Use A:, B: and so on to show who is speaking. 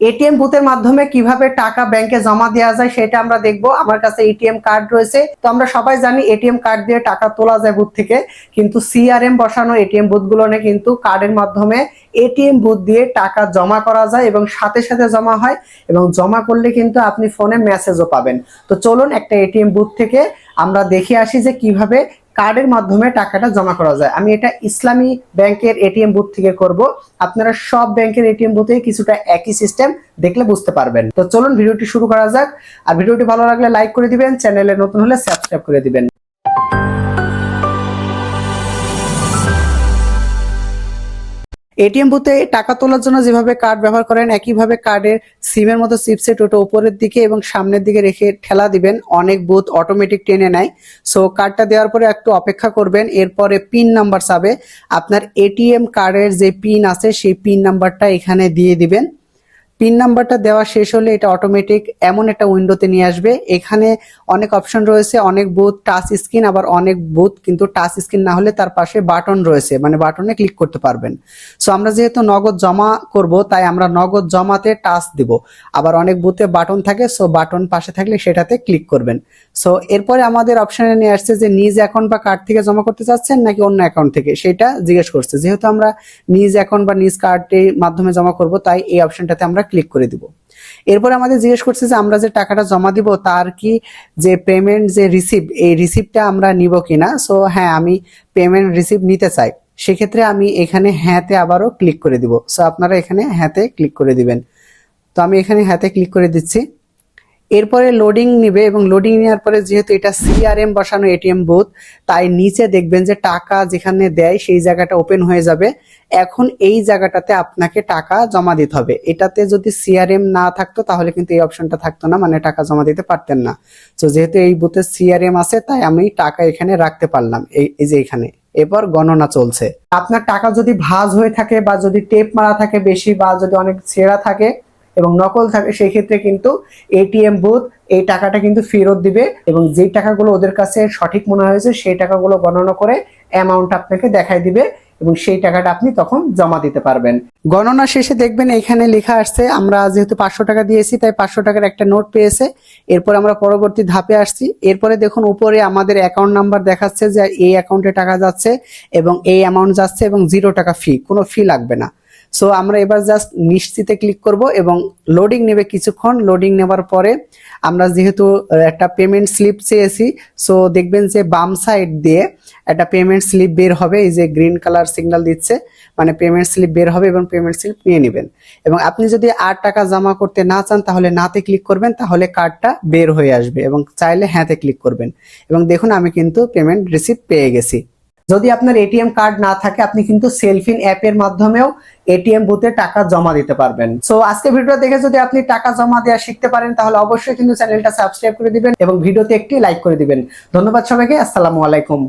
A: ATM বুথের মাধ্যমে কীভাবে টাকা ব্যাংকে জমা দেওয়া যায় সেটা আমরা দেখব। আমার কাছে এটিএম কার্ড রয়েছে। তো আমরা সবাই জানি এটিএম কার্ড দিয়ে টাকা তোলা যায় বুথ থেকে। কিন্তু সিআরএম বসানো এটিএম বুথগুলো কিন্তু কার্ডের মাধ্যমে এটিএম বুথ দিয়ে টাকা জমা করা যায় এবং সাথে সাথে জমা হয় এবং জমা করলে কিন্তু আপনি ফোনে মেসেজও পাবেন। তো চলুন একটা এটিএম বুথ থেকে আমরা দেখে আসি যে কীভাবে কার্ডের মাধ্যমে টাকাটা জমা করা যায়। আমি এটা ইসলামী ব্যাংকের এটিএম বুথ থেকে করব। আপনারা সব ব্যাংকের এটিএম বুথে কিছুটা একই সিস্টেম দেখলে বুঝতে পারবেন। তো চলুন, ভিডিওটি শুরু করা যাক। আর ভিডিওটি ভালো লাগলে লাইক করে দিবেন চ্যানেলে নতুন হলে সাবস্ক্রাইব করে দিবেন। এটিএম বুথে টাকা তোলার জন্য যেভাবে কার্ড ব্যবহার করেন, একইভাবে কার্ডের সিমের মতো চিপসেট ওটা উপরের দিকে এবং সামনের দিকে রেখে ঠেলা দিবেন। অনেক বুথ অটোমেটিক টেনে নেয়। সো কার্ডটা দেওয়ার পরে একটু অপেক্ষা করবেন। এরপরে পিন নাম্বার চাবে। আপনার এটিএম কার্ডের যে পিন আছে, সেই পিন নাম্বারটা এখানে দিয়ে দিবেন। পিন নাম্বারটা দেওয়া শেষ হলে এটা অটোমেটিক এমন একটা উইন্ডোতে নিয়ে আসবে। এখানে অনেক অপশন রয়েছে, অনেক বুথ টাচ স্ক্রিন আবার অনেক বুথ কিন্তু টাচ স্ক্রিন না হলে তার পাশে বাটন রয়েছে মানে বাটনে ক্লিক করতে পারবেন। সো আমরা যেহেতু নগদ জমা করব, তাই আমরা নগদ জমাতে টাচ দিব। আবার অনেক বুথে বাটন থাকে সো বাটন পাশে থাকলে সেটাতে ক্লিক করবেন। সো এরপরে আমাদের অপশনে নিয়ে আসছে যে নিজ অ্যাকাউন্ট বা কার্ড থেকে জমা করতে চাচ্ছেন নাকি অন্য অ্যাকাউন্ট থেকে? সেটা জিজ্ঞেস করছে। যেহেতু আমরা নিজ অ্যাকাউন্ট বা নিজ কার্ডের মাধ্যমে জমা করব, তাই এই অপশনটাতে আমরা ক্লিক করে দিব। এরপর আমাদের জিজ্ঞেস করছে যে আমরা যে টাকাটা জমা দিব, তার কি যে পেমেন্ট যে রিসিপ্ট এই রিসিপ্টটা আমরা নিব কিনা? সো হ্যাঁ আমি পেমেন্ট রিসিভ নিতে চাই। সেক্ষেত্রে আমি এখানে হ্যাঁতে আবারও ক্লিক করে দিব। সো আপনারা এখানে হ্যাঁতে ক্লিক করে দিবেন। তো আমি এখানে হ্যাঁতে ক্লিক করে দিচ্ছি। এরপরে লোডিং নিবে এবং লোডিং নেওয়ার পরে যেহেতু এটা সিআরএম বসানো এটিএম বুথ তাই নিচে দেখবেন যে টাকা যেখানে দেয় সেই জায়গাটা ওপেন হয়ে যাবে। এখন এই জায়গাটাতে আপনাকে টাকা জমা দিতে হবে। এটাতে যদি সিআরএম না থাকতো, তাহলে কিন্তু এই অপশনটা থাকতো না মানে টাকা জমা দিতে পারতেন না। তো যেহেতু এই বুথে সিআরএম আছে, তাই আমি টাকা এখানে রাখতে পারলাম, এই যে এখানে। এরপর গণনা চলছে। আপনার টাকা যদি ভাঁজ হয়ে থাকে বা যদি টেপ মারা থাকে বেশি বা যদি অনেক ছেঁড়া থাকে এবং নকল থাকে, সেই ক্ষেত্রে কিন্তু এটিএম বুথ এই টাকাটা কিন্তু ফেরত দিবে এবং যেই টাকাগুলো ওদের কাছে সঠিক মনে হয়েছে, সেই টাকাগুলো গণনা করে অ্যামাউন্ট আপনাকে দেখাই দিবে এবং সেই টাকাটা আপনি তখন জমা দিতে পারবেন। গণনা শেষে দেখবেন এখানে লেখা আসছে, আমরা যেহেতু পাঁচশো টাকা দিয়েছি, তাই পাঁচশো টাকার একটা নোট পেয়েছে। এরপর আমরা পরবর্তী ধাপে আসছি। এরপরে দেখুন উপরে আমাদের অ্যাকাউন্ট নাম্বার দেখাচ্ছে যে এই অ্যাকাউন্টে টাকা যাচ্ছে এবং এই অ্যামাউন্ট যাচ্ছে এবং জিরো টাকা ফি কোনো ফি লাগবে না। সো আমরা এবার জাস্ট নিশ্চিতে ক্লিক করব এবং লোডিং নেবে কিছুক্ষণ। লোডিং নেবার পরে আমরা যেহেতু একটা পেমেন্ট স্লিপ চেয়েছি সো দেখবেন যে বাম সাইড দিয়ে একটা পেমেন্ট স্লিপ বের হবে, এই যে গ্রিন কালার সিগন্যাল দিচ্ছে মানে পেমেন্ট স্লিপ বের হবে এবং পেমেন্ট স্লিপ নিয়ে নেবেন। এবং আপনি যদি আট টাকা জমা করতে না চান, তাহলে নাতে ক্লিক করবেন, তাহলে কার্ডটা বের হয়ে আসবে এবং চাইলে হ্যাঁতে ক্লিক করবেন। এবং দেখুন, আমি কিন্তু পেমেন্ট রিসিভ পেয়ে গেছি। যদি আপনার এটিএম কার্ড না থাকে, আপনি কিন্তু সেলফিন অ্যাপের মাধ্যমেও এটিএম বুথে টাকা জমা দিতে পারবেন। সো আজকে ভিডিও দেখে যদি আপনি টাকা জমা দেওয়া শিখতে পারেন, তাহলে অবশ্যই কিন্তু চ্যানেলটা সাবস্ক্রাইব করে দিবেন এবং ভিডিওতে একটি লাইক করে দিবেন। ধন্যবাদ সবাইকে, আসসালামু আলাইকুম।